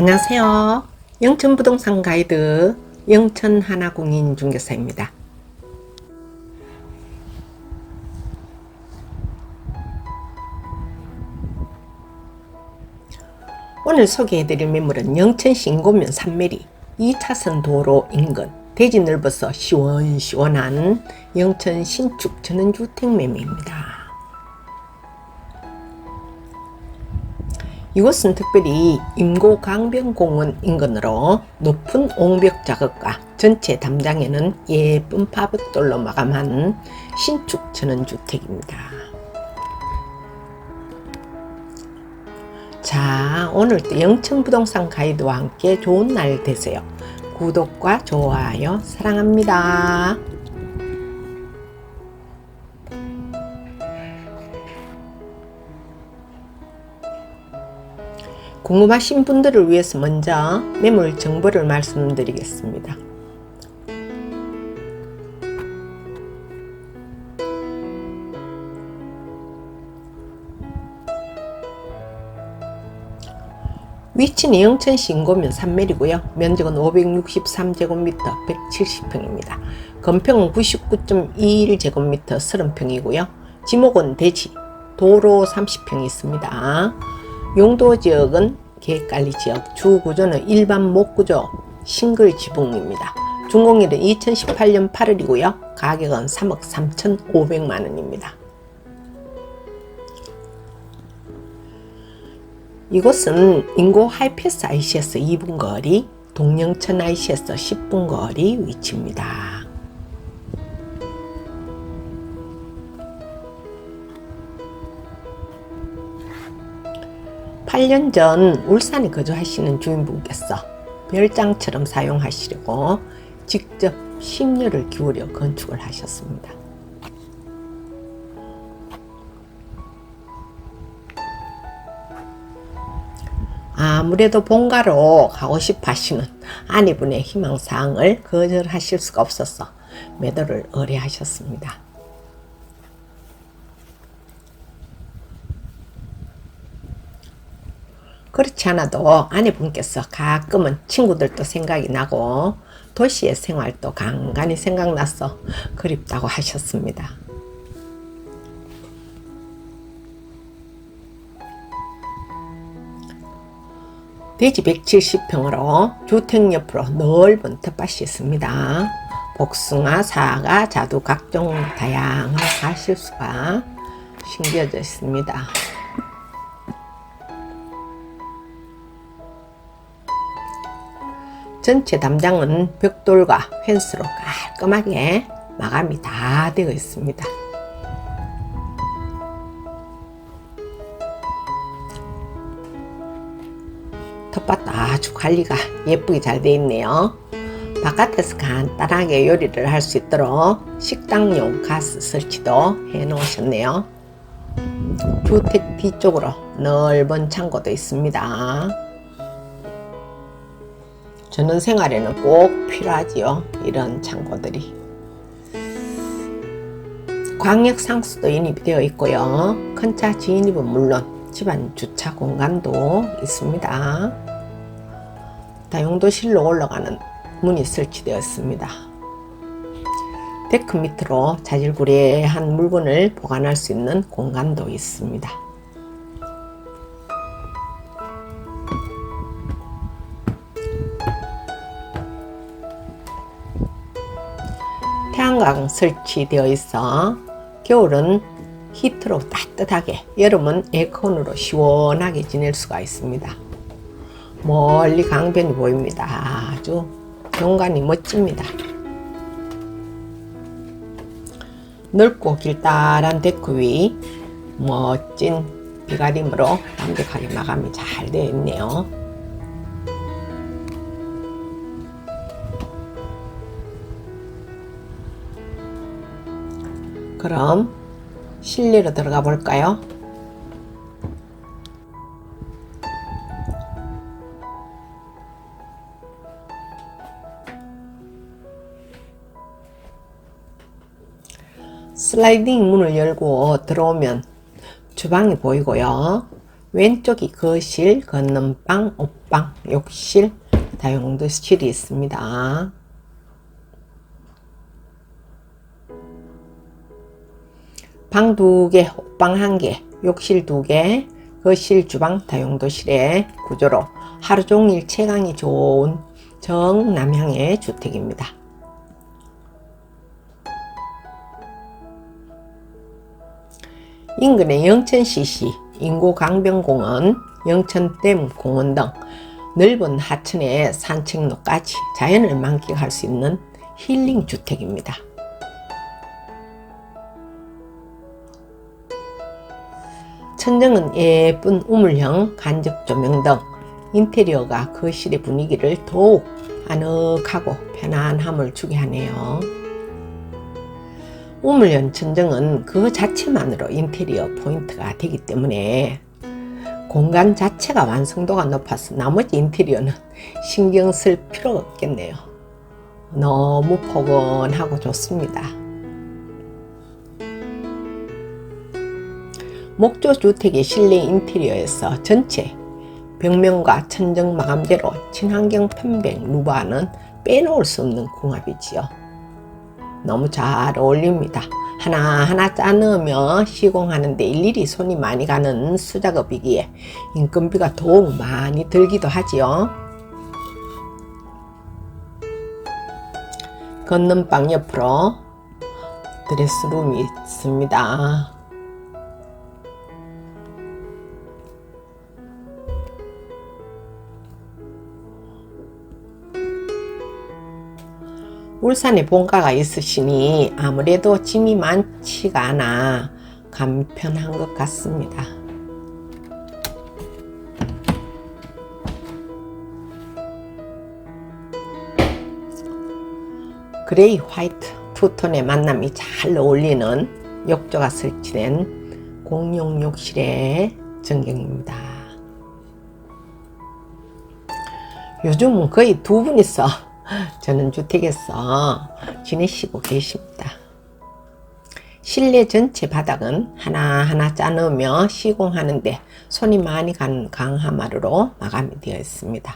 안녕하세요. 영천 부동산 가이드 영천 하나공인 중개사입니다. 오늘 소개해드릴 매물은 영천 신고면 3메리 2차선 도로 인근 대지 넓어서 시원시원한 영천 신축 전원주택 매매입니다. 이곳은 특별히 임고 강변공원 인근으로 높은 옹벽 작업과 전체 담장에는 예쁜 파벽돌로 마감한 신축 전원주택입니다. 자, 오늘도 영천부동산 가이드와 함께 좋은 날 되세요. 구독과 좋아요 사랑합니다. 궁금하신 분들을 위해서 먼저 매물 정보를 말씀드리겠습니다. 위치는 영천 신고면 3밀이고요. 면적은 563제곱미터 170평입니다. 건평은 99.21제곱미터 30평이고요. 지목은 대지, 도로 30평이 있습니다. 용도 지역은 계획관리 지역, 주 구조는 일반 목구조 싱글 지붕입니다. 준공일은 2018년 8월이고요. 가격은 3억 3,500만 원입니다. 이곳은 인고 하이패스 IC에서 2분 거리, 동영천 IC에서 10분 거리 위치입니다. 8년 전 울산에 거주하시는 주인분께서 별장처럼 사용하시려고 직접 심려를 기울여 건축을 하셨습니다. 아무래도 본가로 가고 싶어 하시는 아내분의 희망사항을 거절하실 수가 없어서 매도를 의뢰하셨습니다. 그렇지 않아도 아내분께서 가끔은 친구들도 생각이 나고 도시의 생활도 간간히 생각나서 그립다고 하셨습니다. 대지 170평으로 주택 옆으로 넓은 텃밭이 있습니다. 복숭아, 사과, 자두 각종 다양한 과실수가 심겨져 있습니다. 전체 담장은 벽돌과 펜스로 깔끔하게 마감이 다 되어 있습니다. 텃밭도 아주 관리가 예쁘게 잘 되어 있네요. 바깥에서 간단하게 요리를 할 수 있도록 식당용 가스 설치도 해 놓으셨네요. 주택 뒤쪽으로 넓은 창고도 있습니다. 저는 생활에는 꼭 필요하지요. 이런 창고들이. 광역 상수도 인입이 되어 있고요. 큰 차 진입은 물론 집안 주차 공간도 있습니다. 다용도실로 올라가는 문이 설치되었습니다. 데크 밑으로 자질구레한 물건을 보관할 수 있는 공간도 있습니다. 태양광 설치되어 있어 겨울은 히트로 따뜻하게 여름은 에어컨으로 시원하게 지낼 수가 있습니다. 멀리 강변이 보입니다. 아주 경관이 멋집니다. 넓고 길다란 데크 위 멋진 비가림으로 완벽하게 마감이 잘 되어 있네요. 그럼 실내로 들어가 볼까요? 슬라이딩 문을 열고 들어오면 주방이 보이고요. 왼쪽이 거실, 건넌방, 옷방, 욕실, 다용도실이 있습니다. 방 두 개, 옷방 한 개, 욕실 두 개, 거실, 주방, 다용도실의 구조로 하루 종일 채광이 좋은 정남향의 주택입니다. 인근의 영천CC, 인고강변공원, 영천댐 공원 등 넓은 하천의 산책로까지 자연을 만끽할 수 있는 힐링 주택입니다. 천정은 예쁜 우물형 간접 조명 등 인테리어가 거실의 분위기를 더욱 아늑하고 편안함을 주게 하네요. 우물형 천정은 그 자체만으로 인테리어 포인트가 되기 때문에 공간 자체가 완성도가 높아서 나머지 인테리어는 신경 쓸 필요가 없겠네요. 너무 포근하고 좋습니다. 목조 주택의 실내 인테리어에서 전체 벽면과 천정 마감재로 친환경 편백 루바는 빼놓을 수 없는 궁합이지요. 너무 잘 어울립니다. 하나하나 짜넣으며 시공하는데 일일이 손이 많이 가는 수작업이기에 인건비가 더욱 많이 들기도 하지요. 건넌방 옆으로 드레스룸이 있습니다. 울산에 본가가 있으시니 아무래도 짐이 많지가 않아 간편한 것 같습니다. 그레이 화이트 투톤의 만남이 잘 어울리는 욕조가 설치된 공용 욕실의 전경입니다. 요즘은 거의 두 분이서 저는 주택에서 지내시고 계십니다. 실내 전체 바닥은 하나하나 짜넣으며 시공하는데 손이 많이 간 강화마루로 마감이 되어 있습니다.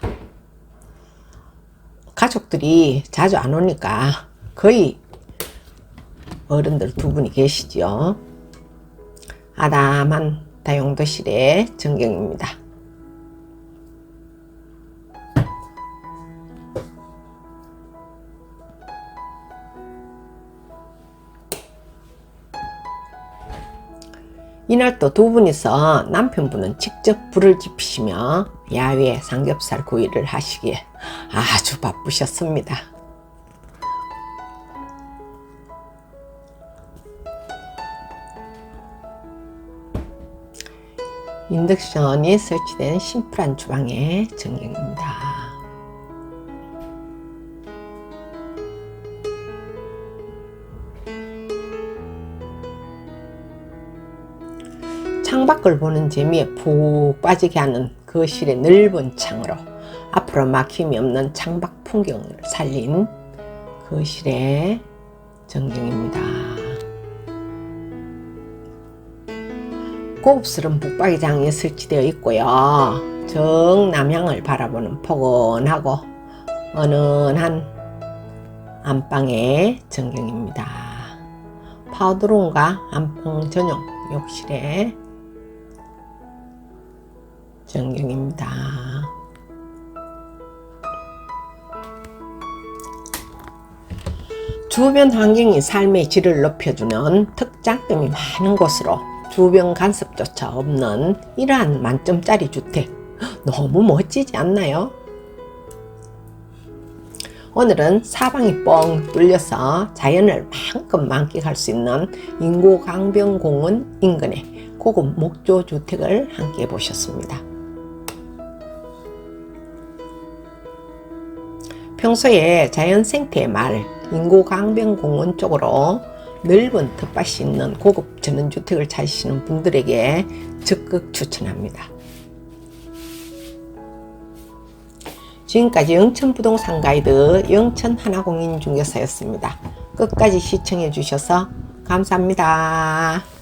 가족들이 자주 안 오니까 거의 어른들 두 분이 계시죠. 아담한 다용도실의 전경입니다. 이날 또 두 분이서 남편분은 직접 불을 지피시며 야외 삼겹살 구이를 하시기에 아주 바쁘셨습니다. 인덕션이 설치된 심플한 주방의 전경입니다. 창밖을 보는 재미에 푹 빠지게 하는 거실의 넓은 창으로 앞으로 막힘이 없는 창밖 풍경을 살린 거실의 전경입니다. 고급스러운 북박이장이 설치되어 있고요. 정남향을 바라보는 포근하고 은은한 안방의 전경입니다. 파우더룸과 안방 전용 욕실에 전경입니다. 주변 환경이 삶의 질을 높여주는 특장점이 많은 곳으로 주변 간섭조차 없는 이러한 만점짜리 주택 너무 멋지지 않나요? 오늘은 사방이 뻥 뚫려서 자연을 마음껏 만끽할 수 있는 인고강변공원 인근의 고급 목조 주택을 함께 보셨습니다. 평소에 자연 생태의 말, 인고강변공원 쪽으로 넓은 텃밭이 있는 고급 전원주택을 찾으시는 분들에게 적극 추천합니다. 지금까지 영천부동산 가이드 영천하나공인중개사였습니다. 끝까지 시청해 주셔서 감사합니다.